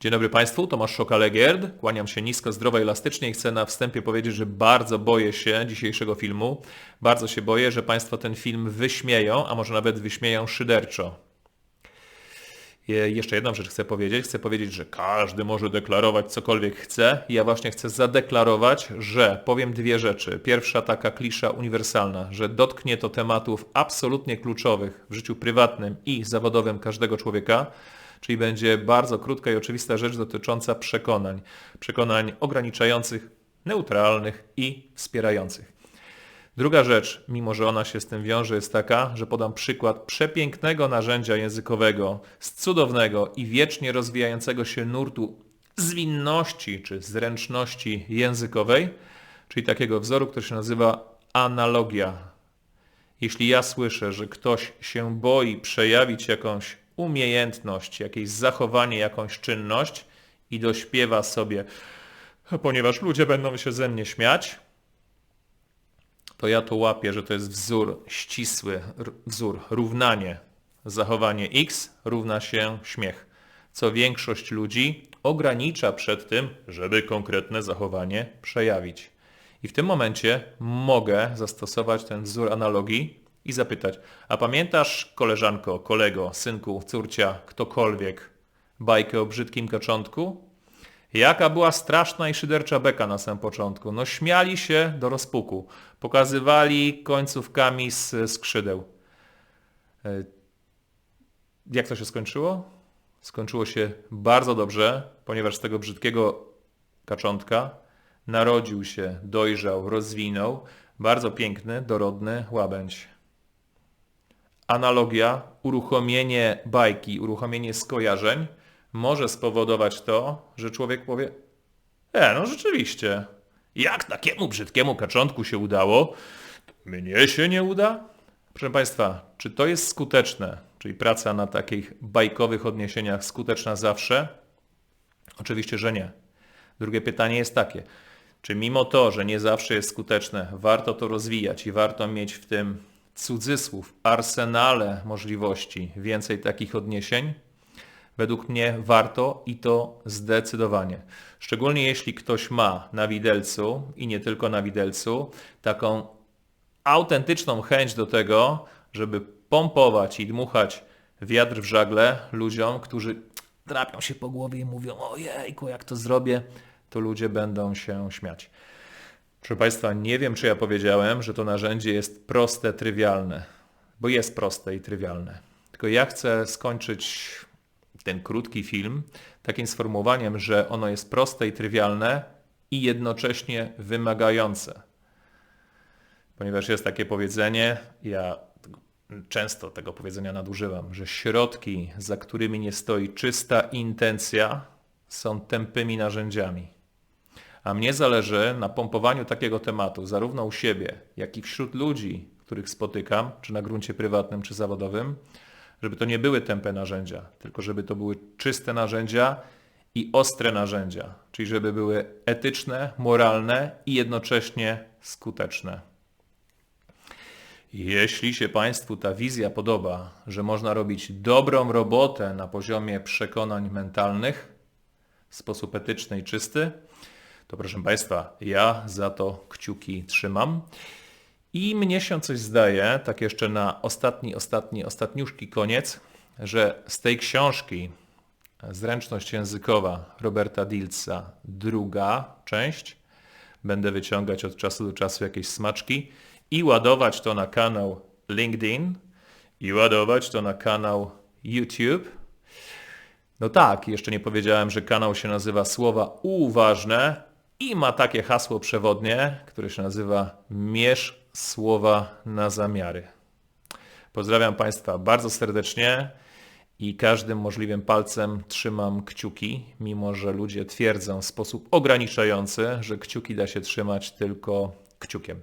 Dzień dobry Państwu, Tomasz Szokalegierd. Kłaniam się nisko, zdrowo, elastycznie i chcę na wstępie powiedzieć, że bardzo boję się dzisiejszego filmu. Bardzo się boję, że Państwo ten film wyśmieją, a może nawet wyśmieją szyderczo. Je- Jeszcze jedną rzecz chcę powiedzieć. Chcę powiedzieć, że każdy może deklarować cokolwiek chce. I ja właśnie chcę zadeklarować, że powiem dwie rzeczy. Pierwsza taka klisza uniwersalna, że dotknie to tematów absolutnie kluczowych w życiu prywatnym i zawodowym każdego człowieka. Czyli będzie bardzo krótka i oczywista rzecz dotycząca przekonań. Przekonań ograniczających, neutralnych i wspierających. Druga rzecz, mimo że ona się z tym wiąże, jest taka, że podam przykład przepięknego narzędzia językowego, z cudownego i wiecznie rozwijającego się nurtu zwinności czy zręczności językowej, czyli takiego wzoru, który się nazywa analogia. Jeśli ja słyszę, że ktoś się boi przejawić jakąś umiejętność, jakieś zachowanie, jakąś czynność i dośpiewa sobie, ponieważ ludzie będą się ze mnie śmiać, to ja to łapię, że to jest wzór ścisły, wzór, równanie. Zachowanie x równa się śmiech, co większość ludzi ogranicza przed tym, żeby konkretne zachowanie przejawić. I w tym momencie mogę zastosować ten wzór analogii i zapytać, a pamiętasz koleżanko, kolego, synku, córcia, ktokolwiek, bajkę o brzydkim kaczątku? Jaka była straszna i szydercza beka na samym początku. No śmiali się do rozpuku. Pokazywali końcówkami z skrzydeł. E, Jak to się skończyło? Skończyło się bardzo dobrze, ponieważ z tego brzydkiego kaczątka narodził się, dojrzał, rozwinął bardzo piękny, dorodny łabędź. Analogia, uruchomienie bajki, uruchomienie skojarzeń może spowodować to, że człowiek powie E, no rzeczywiście, jak takiemu brzydkiemu kaczątku się udało, mnie się nie uda? Proszę Państwa, czy to jest skuteczne, czyli praca na takich bajkowych odniesieniach skuteczna zawsze? Oczywiście, że nie. Drugie pytanie jest takie, czy mimo to, że nie zawsze jest skuteczne, warto to rozwijać i warto mieć w tym cudzysłów, arsenale możliwości więcej takich odniesień? Według mnie warto i to zdecydowanie. Szczególnie jeśli ktoś ma na widelcu i nie tylko na widelcu taką autentyczną chęć do tego, żeby pompować i dmuchać wiatr w żagle ludziom, którzy drapią się po głowie i mówią ojejku, jak to zrobię, to ludzie będą się śmiać. Proszę Państwa, nie wiem, czy ja powiedziałem, że to narzędzie jest proste, trywialne, bo jest proste i trywialne. Tylko ja chcę skończyć ten krótki film takim sformułowaniem, że ono jest proste i trywialne i jednocześnie wymagające. Ponieważ jest takie powiedzenie, ja często tego powiedzenia nadużywam, że środki, za którymi nie stoi czysta intencja, są tępymi narzędziami. A mnie zależy na pompowaniu takiego tematu, zarówno u siebie, jak i wśród ludzi, których spotykam, czy na gruncie prywatnym, czy zawodowym, żeby to nie były tępe narzędzia, tylko żeby to były czyste narzędzia i ostre narzędzia, czyli żeby były etyczne, moralne i jednocześnie skuteczne. Jeśli się Państwu ta wizja podoba, że można robić dobrą robotę na poziomie przekonań mentalnych w sposób etyczny i czysty, to proszę Państwa, ja za to kciuki trzymam. I mnie się coś zdaje, tak jeszcze na ostatni, ostatni, ostatniuszki koniec, że z tej książki Zręczność językowa Roberta Dilca, druga część, będę wyciągać od czasu do czasu jakieś smaczki i ładować to na kanał LinkedIn i ładować to na kanał YouTube. No tak, jeszcze nie powiedziałem, że kanał się nazywa Słowa Uważne i ma takie hasło przewodnie, które się nazywa Mierz słowa na zamiary. Pozdrawiam Państwa bardzo serdecznie i każdym możliwym palcem trzymam kciuki, mimo że ludzie twierdzą w sposób ograniczający, że kciuki da się trzymać tylko kciukiem.